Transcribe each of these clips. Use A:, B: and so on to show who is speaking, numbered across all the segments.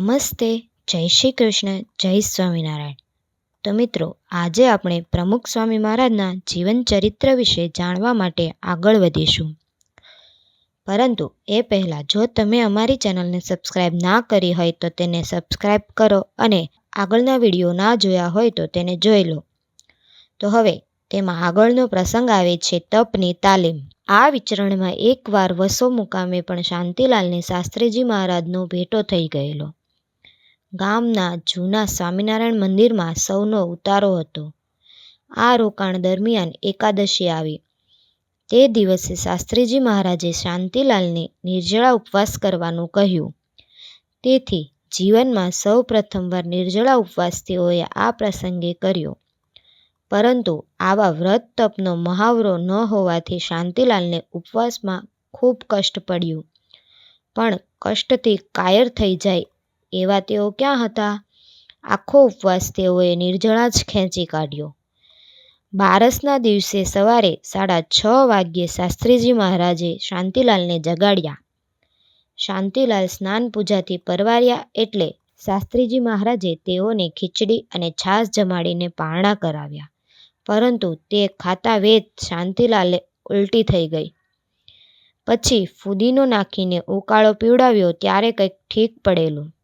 A: નમસ્તે, જય શ્રી કૃષ્ણ, જય સ્વામિનારાયણ. તો મિત્રો, આજે આપણે પ્રમુખ સ્વામી મહારાજના જીવન ચરિત્ર વિશે જાણવા માટે આગળ વધીશું. પરંતુ એ પહેલાં, જો તમે અમારી ચેનલને સબસ્ક્રાઇબ ના કરી હોય તો તેને સબસ્ક્રાઇબ કરો અને આગળના વીડિયો ના જોયા હોય તો તેને જોઈ લો. તો હવે, તેમાં આગળનો પ્રસંગ આવે છે તપની તાલીમ. આ વિચરણમાં એકવાર વસો મુકામે પણ શાંતિલાલને શાસ્ત્રીજી મહારાજનો ભેટો થઈ ગયેલો. ગામના જૂના સ્વામિનારાયણ મંદિરમાં સૌનો ઉતારો હતો. આ રોકાણ દરમિયાન એકાદશી આવી. તે દિવસે શાસ્ત્રીજી મહારાજે શાંતિલાલને નિર્જળા ઉપવાસ કરવાનું કહ્યું. તેથી જીવનમાં સૌ પ્રથમવાર નિર્જળા ઉપવાસ તેઓએ આ પ્રસંગે કર્યો. પરંતુ આવા વ્રત તપનો મહાવરો ન હોવાથી શાંતિલાલને ઉપવાસમાં ખૂબ કષ્ટ પડ્યું. પણ કષ્ટથી કાયર થઈ જાય એવા તેઓ ક્યાં હતા? આખો ઉપવાસ તેઓએ નિર્જળા જ ખેંચી કાઢ્યો. બારસના દિવસે સવારે સાડા છ વાગ્યે શાસ્ત્રીજી મહારાજે શાંતિલાલને જગાડ્યા. શાંતિલાલ સ્નાન પૂજાથી પરવાર્યા એટલે શાસ્ત્રીજી મહારાજે તેઓને ખીચડી અને છાશ જમાડીને પારણા કરાવ્યા. પરંતુ તે ખાતા વેદ શાંતિલાલે ઉલટી થઈ ગઈ. પછી ફુદીનો નાખીને ઉકાળો પીવડાવ્યો ત્યારે કંઈક ઠીક પડેલું.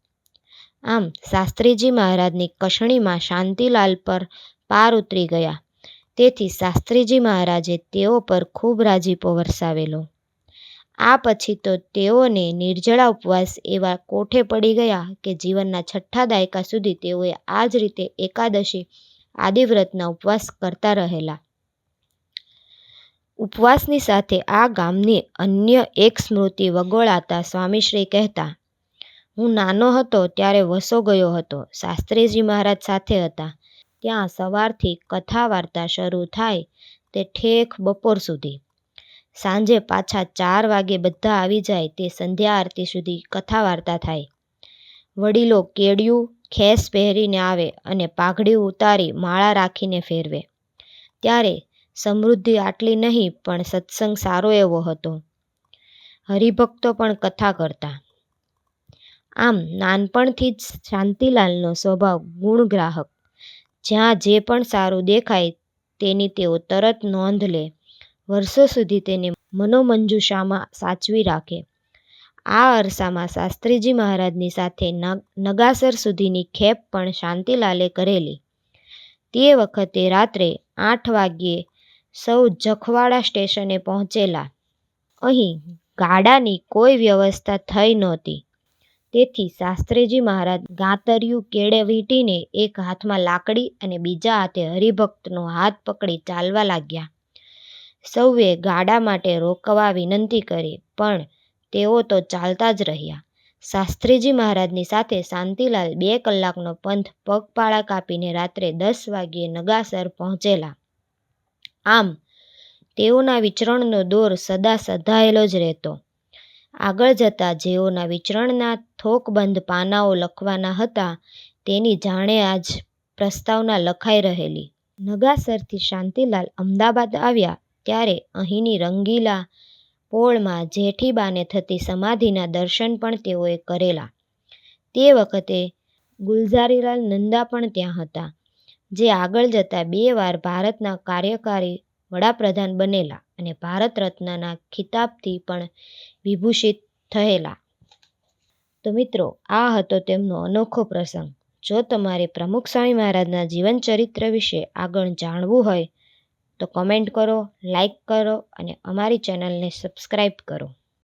A: આમ શાસ્ત્રીજી મહારાજની કસણીમાં શાંતિલાલ પર પાર ઉતરી ગયા. તેથી શાસ્ત્રીજી મહારાજે તેઓ પર ખૂબ રાજીપો વરસાવેલો. આ પછી તો તેઓને નિર્જળા ઉપવાસ એવા કોઠે પડી ગયા કે જીવનના છઠ્ઠા દાયકા સુધી તેઓએ આ જ રીતે એકાદશી, આદિવ્રતના ઉપવાસ કરતા રહેલા. ઉપવાસની સાથે આ ગામની અન્ય એક સ્મૃતિ વગોળાતા સ્વામીશ્રી કહેતા હું નાનો હતો ત્યારે વસો ગયો હતો. શાસ્ત્રીજી મહારાજ સાથે હતા. ત્યાં સવારથી કથા વાર્તા શરૂ થાય તે ઠેક બપોર સુધી. સાંજે પાછા ચાર વાગે બધા આવી જાય તે સંધ્યા આરતી સુધી કથા વાર્તા થાય. વડીલો કેડિયું, ખેસ પહેરીને આવે અને પાઘડી ઉતારી માળા રાખીને ફેરવે. ત્યારે સમૃદ્ધિ આટલી નહીં પણ સત્સંગ સારો એવો હતો. હરિભક્તો પણ કથા કરતા. આમ નાનપણથી જ શાંતિલાલનો સ્વભાવ ગુણગ્રાહક. જ્યાં જે પણ સારું દેખાય તેની તેઓ તરત નોંધ લે. વર્ષો સુધી તેને મનોમંજુષામાં સાચવી રાખે. આ અરસામાં શાસ્ત્રીજી મહારાજની સાથે નગાસર સુધીની ખેપ પણ શાંતિલાલે કરેલી. તે વખતે રાત્રે આઠ વાગ્યે સૌ જખવાડા સ્ટેશને પહોંચેલા. અહીં ગાડાની કોઈ વ્યવસ્થા થઈ નહોતી. તેથી શાસ્ત્રીજી મહારાજ ગાંતરિયું કેળે વીંટીને એક હાથમાં લાકડી અને બીજા હાથે હરિભક્તનો હાથ પકડી ચાલવા લાગ્યા. સૌએ ગાડા માટે રોકવા વિનંતી કરી, પણ તેઓ તો ચાલતા જ રહ્યા. શાસ્ત્રીજી મહારાજની સાથે શાંતિલાલ બે કલાકનો પંથ પગપાળા કાપીને રાત્રે દસ વાગ્યે નગાસર પહોંચેલા. આમ, તેઓના વિચરણનો દોર સદા સધાયેલો જ રહેતો. આગળ જતાં જેઓના વિચરણના થોકબંધ પાનાઓ લખવાના હતા. તેની જાણે આજ પ્રસ્તાવના લખાઈ રહેલી. નગાસરથી શાંતિલાલ અમદાવાદ આવ્યા ત્યારે અહીંની રંગીલા પોળમાં જેઠીબાને થતી સમાધિના દર્શન પણ તેઓએ કરેલા. તે વખતે ગુલઝારીલાલ નંદા પણ ત્યાં હતા, જે આગળ જતાં બે વાર ભારતના કાર્યકારી વડાપ્રધાન બનેલા અને ભારત રત્નના ખિતાબથી પણ વિભૂષિત થયેલા. તો મિત્રો, આ હતો તેમનો અનોખો પ્રસંગ. જો તમારે પ્રમુખ સ્વામી મહારાજના જીવન ચરિત્ર વિશે આગળ જાણવું હોય, તો કમેન્ટ કરો લાઈક કરો અને અમારી ચેનલને સબસ્ક્રાઈબ કરો.